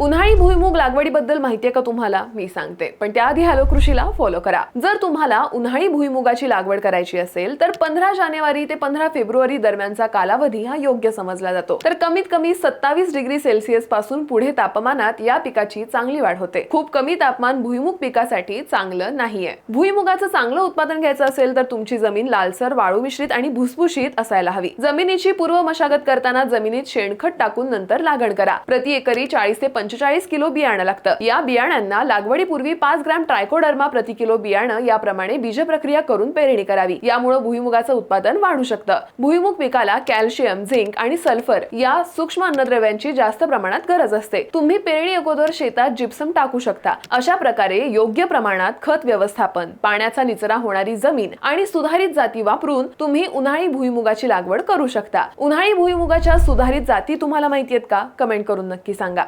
उन्हाळी भुईमूग लागवडीबद्दल माहिती आहे का तुम्हाला? मी सांगते. पण त्याआधी हॅलो कृषीला फॉलो करा. जर तुम्हाला उन्हाळी भुईमुगाची लागवड करायची असेल तर पंधरा जानेवारी ते पंधरा फेब्रुवारी दरम्यानचा कालावधी हा योग्य समजला जातो. तर कमीत कमी सत्तावीस डिग्री सेल्सिअसपासून पुढे तापमानात या पिकाची चांगली वाढ होते. खूप कमी तापमान भुईमुग पिकासाठी चांगलं नाहीये. भुईमुगाचं चांगलं उत्पादन घ्यायचं असेल तर तुमची जमीन लालसर वाळू मिश्रित आणि भुसभुशीत असायला हवी. जमिनीची पूर्व मशागत करताना जमिनीत शेणखत टाकून नंतर लागण करा. प्रति एकरी चाळीस ते पंचेचाळीस किलो बियाणं लागतं. या बियाण्यांना लागवडीपूर्वी पाच ग्रॅम ट्रायकोडर्मा प्रति किलो बियाणं याप्रमाणे बीज प्रक्रिया करून पेरणी करावी. यामुळे भुईमुगाचं उत्पादन वाढू शकतं. भुईमुग पिकाला कॅल्शियम झिंक आणि सल्फर या सूक्ष्म अन्नद्रव्यांची जास्त प्रमाणात गरज असते. तुम्ही पेरणी अगोदर शेतात जिप्सम टाकू शकता. अशा प्रकारे योग्य प्रमाणात खत व्यवस्थापन पाण्याचा निचरा होणारी जमीन आणि सुधारित जाती वापरून तुम्ही उन्हाळी भुईमुगाची लागवड करू शकता. उन्हाळी भुईमुगाच्या सुधारित जाती तुम्हाला माहिती आहेत का? कमेंट करून नक्की सांगा.